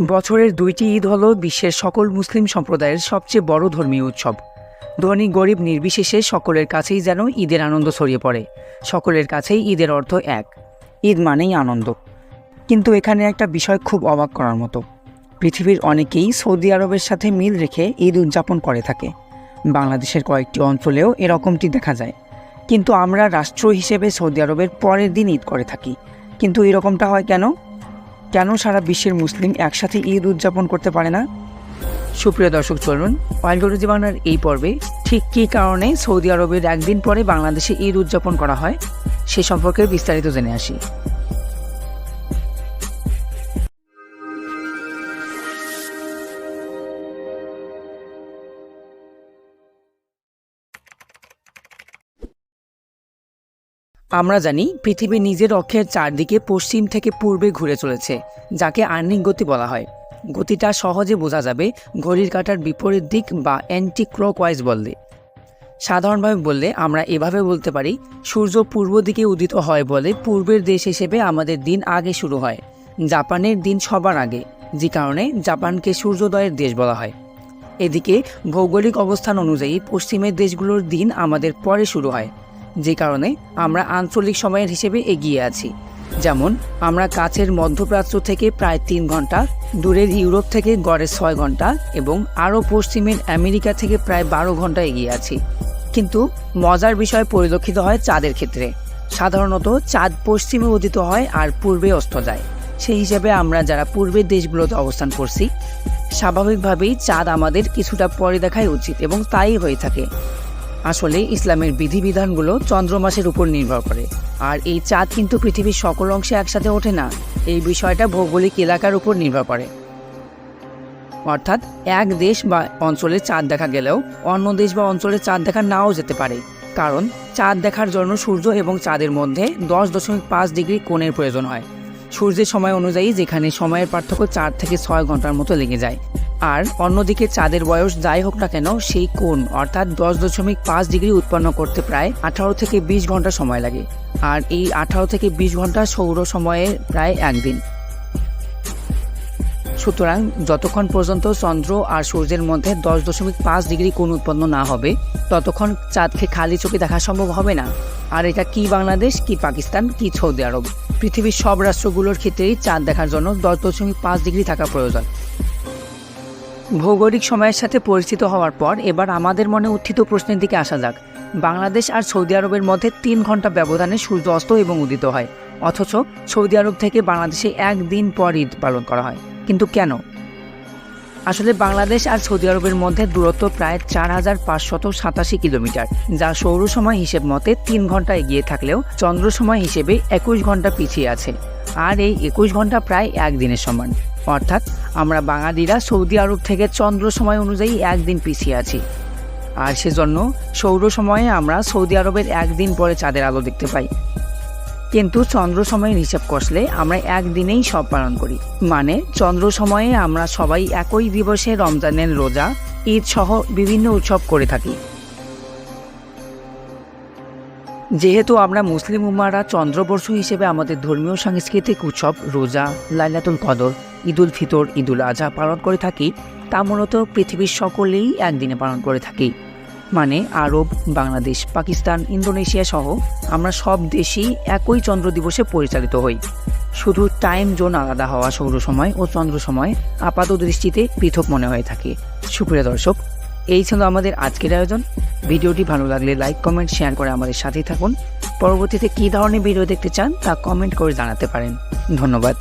বছরের দুইটি ঈদ হল বিশ্বের সকল মুসলিম সম্প্রদায়ের সবচেয়ে বড় ধর্মীয় উৎসব। ধনী গরিব নির্বিশেষে সকলের কাছেই যেন ঈদের আনন্দ ছড়িয়ে পড়ে। সকলের কাছেই ঈদের অর্থ এক। ঈদ মানেই আনন্দ। কিন্তু এখানে একটা বিষয় খুব অবাক করার মতো। পৃথিবীর অনেকেই সৌদি আরবের সাথে মিল রেখে ঈদ উদযাপন করে থাকে। বাংলাদেশের কয়েকটি অঞ্চলেও এরকমটি দেখা যায়। কিন্তু আমরা রাষ্ট্র হিসেবে সৌদি আরবের পরের দিন ঈদ করে থাকি। কিন্তু এরকমটা হয় কেন? কেন সারা বিশ্বের মুসলিম একসাথে ঈদ উদযাপন করতে পারে না? সুপ্রিয় দর্শক, চলুন ওয়াইল্ডজি বাংলার এই পর্বে ঠিক কী কারণে সৌদি আরবের একদিন পরে বাংলাদেশে ঈদ উদযাপন করা হয় সে সম্পর্কে বিস্তারিত জেনে আসি। আমরা জানি পৃথিবী নিজের অক্ষের চারদিকে পশ্চিম থেকে পূর্বে ঘুরে চলেছে, যাকে আর্নিক গতি বলা হয়। গতিটা সহজে বোঝা যাবে ঘড়ির কাঁটার বিপরীত দিক বা অ্যান্টি ক্লকওয়াইজ বললে সাধারণভাবে বললে আমরা এভাবে বলতে পারি, সূর্য পূর্ব দিকে উদিত হয় বলে পূর্বের দেশ হিসেবে আমাদের দিন আগে শুরু হয়, জাপানের দিন সবার আগে, যে কারণে জাপানকে সূর্যোদয়ের দেশ বলা হয়। এদিকে ভৌগোলিক অবস্থান অনুযায়ী পশ্চিমের দেশগুলোর দিন আমাদের পরে শুরু হয়। যে কারণে আমরা আঞ্চলিক সময়ের হিসেবে এগিয়ে আছি। যেমন, আমরা কাছের মধ্যপ্রাচ্য থেকে প্রায় তিন ঘণ্টা, দূরের ইউরোপ থেকে গড়ে ছয় ঘণ্টা এবং আরও পশ্চিমের আমেরিকা থেকে প্রায় বারো ঘণ্টা এগিয়ে আছি। কিন্তু মজার বিষয় পরিলক্ষিত হয় চাঁদের ক্ষেত্রে। সাধারণত চাঁদ পশ্চিমে উদিত হয় আর পূর্বে অস্ত যায়। সেই হিসেবে আমরা যারা পূর্বের দেশগুলোতে অবস্থান করছি, স্বাভাবিকভাবেই চাঁদ আমাদের কিছুটা পরে দেখাই উচিত এবং তাই হয়ে থাকে। আসলে ইসলামের বিধিবিধানগুলো চন্দ্রমাসের উপর নির্ভর করে। আর এই চাঁদ কিন্তু পৃথিবীর সকল অংশে একসাথে ওঠে না। এই বিষয়টা ভৌগোলিক এলাকার উপর নির্ভর করে। অর্থাৎ এক দেশ বা অঞ্চলে চাঁদ দেখা গেলেও অন্য দেশ বা অঞ্চলে চাঁদ দেখা নাও যেতে পারে। কারণ চাঁদ দেখার জন্য সূর্য এবং চাঁদের মধ্যে দশ দশমিক পাঁচ ডিগ্রি কোণের প্রয়োজন হয়। সূর্যের সময় অনুযায়ী যেখানে সময়ের পার্থক্য চার থেকে ছয় ঘণ্টার মতো লেগে যায়। আর অন্যদিকে চাঁদের বয়স যাই হোক না কেন, সেই কোণ, অর্থাৎ দশ দশমিক পাঁচ ডিগ্রি উৎপন্ন করতে প্রায় আঠারো থেকে বিশ ঘণ্টা সময় লাগে। আর এই আঠারো থেকে বিশ ঘণ্টা সৌর সময়ে প্রায় একদিন। সুতরাং যতক্ষণ পর্যন্ত চন্দ্র আর সূর্যের মধ্যে দশ দশমিক পাঁচ ডিগ্রি কোণ উৎপন্ন না হবে, ততক্ষণ চাঁদকে খালি চোখে দেখা সম্ভব হবে না। আর এটা কি বাংলাদেশ, কি পাকিস্তান, কি সৌদি আরব? পৃথিবীর সব রাষ্ট্রগুলোর ক্ষেত্রেই চাঁদ দেখার জন্য দশ দশমিক পাঁচ ডিগ্রি থাকা প্রয়োজন। ভৌগোলিক সময়ের সাথে পরিচিত হওয়ার পর এবার আমাদের মনে উত্থিত প্রশ্নের দিকে আসা যাক। বাংলাদেশ আর সৌদি আরবের মধ্যে তিন ঘণ্টা ব্যবধানে সূর্য অস্ত এবং উদিত হয়। অথচ সৌদি আরব থেকে বাংলাদেশে একদিন পর ঈদ পালন করা হয়। কিন্তু কেন? আসলে বাংলাদেশ আর সৌদি আরবের মধ্যে দূরত্ব প্রায় চার হাজার পাঁচশত সাতাশি কিলোমিটার, যা সৌর সময় হিসেব মতে তিন ঘণ্টা এগিয়ে থাকলেও চন্দ্র সময় হিসেবে একুশ ঘণ্টা পিছিয়ে আছে। আর এই একুশ ঘণ্টা প্রায় একদিনের সমান। অর্থাৎ আমরা বাঙালিরা সৌদি আরব থেকে চন্দ্র সময় অনুযায়ী একদিন পিছিয়ে আছি। আর সেজন্য সৌর সময়ে আমরা সৌদি আরবের একদিন পরে চাঁদের আলো দেখতে পাই। কিন্তু চন্দ্র সময়ের হিসাব কষলে আমরা একদিনেই সব পালন করি। মানে চন্দ্র সময়ে আমরা সবাই একই দিবসে রমজানের রোজা, ঈদ সহ বিভিন্ন উৎসব করে থাকি। যেহেতু আমরা মুসলিম উম্মারা চন্দ্রবর্ষ হিসেবে আমাদের ধর্মীয় সাংস্কৃতিক উৎসব রোজা, লাইলাতুল কদর ঈদুল ফিতর, ঈদুল আজহা পালন করে থাকি, তা মূলত পৃথিবীর সকলেই একদিনে পালন করে থাকি। মানে আরব, বাংলাদেশ, পাকিস্তান, ইন্দোনেশিয়া সহ আমরা সব দেশেই একই চন্দ্র দিবসে পরিচালিত হই। শুধু টাইম জোন আলাদা হওয়া সৌর সময় ও চন্দ্র সময় আপাত দৃষ্টিতে পৃথক মনে হয়ে থাকে। সুপ্রিয় দর্শক, এই ছিল আমাদের আজকের আয়োজন। ভিডিওটি ভালো লাগলে লাইক, কমেন্ট, শেয়ার করে আমাদের সাথেই থাকুন। পরবর্তীতে কী ধরনের ভিডিও দেখতে চান তা কমেন্ট করে জানাতে পারেন। ধন্যবাদ।